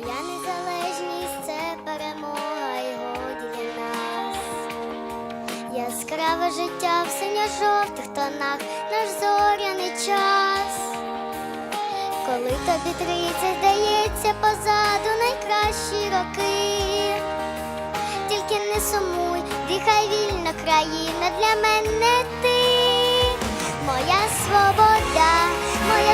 Моя незалежність це перемога і годі для нас. Яскраве життя в синьо-жовтих тонах, наш зоряний час. Коли тобі тридцять здається позаду найкращі роки, тільки не сумуй, дихай вільна країна для мене ти, моя свобода, моя.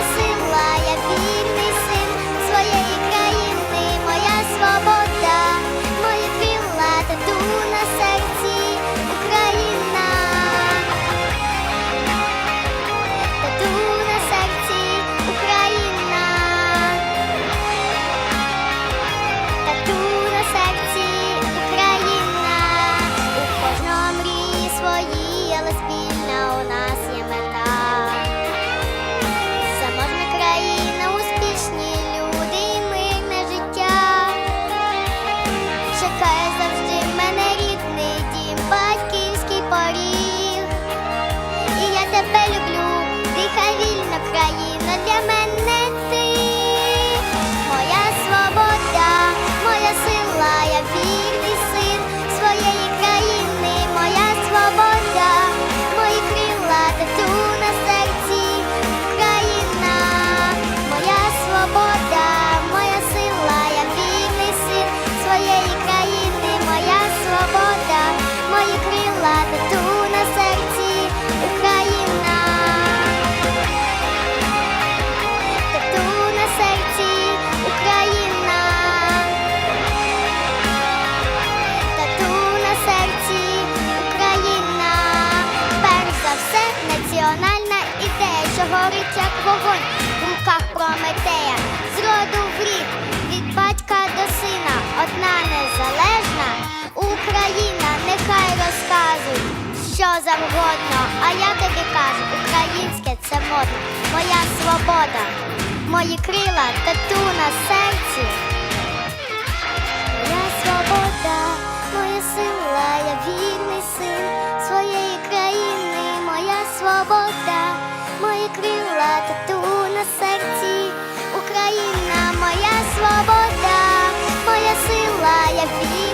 Горить як вогонь в руках Прометея. З роду в рік, від батька до сина, одна незалежна Україна, нехай розказують, що завгодно. А я тобі кажу, українське це модно, моя свобода, мої крила, тату на серці. Тату на серці, Україна, моя свобода, моя сила, я вільний